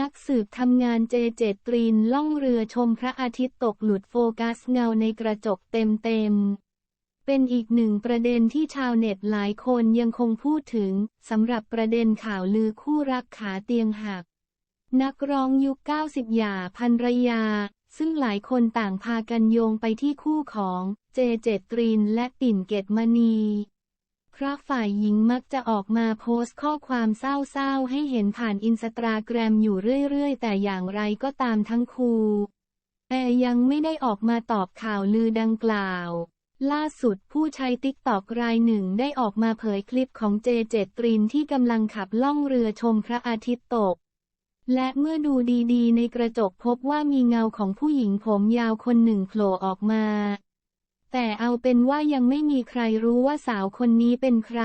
นักสืบทำงานเจเจตรีนล่องเรือชมพระอาทิตย์ตกหลุดโฟกัสเงาในกระจกเต็มๆ เป็นอีกหนึ่งประเด็นที่ชาวเน็ตหลายคนยังคงพูดถึงสำหรับประเด็นข่าวลือคู่รักขาเตียงหัก นักร้องยุค 90 หย่าพันรยา ซึ่งหลายคนต่างพากันโยงไปที่คู่ของเจเจตรีนและปิ่นเกตมณี เพราะฝ่ายหญิงมักจะออกมาโพสต์ข้อความเศร้าๆ ให้เห็นผ่านอินสตาแกรมอยู่เรื่อย ๆ แต่อย่างไรก็ตามทั้งคู่แต่ยังไม่ได้ออกมาตอบข่าวลือดังกล่าว ล่าสุดผู้ใช้ติ๊กตอกรายหนึ่งได้ออกมาเผยคลิปของเจเจตรินที่กำลังขับล่องเรือชมพระอาทิตย์ตก และเมื่อดูดีๆ ในกระจกพบว่ามีเงาของผู้หญิงผมยาวคนหนึ่งโผล่ออกมา เอาเป็นว่ายังไม่มีใครรู้ว่าสาวคนนี้เป็นใคร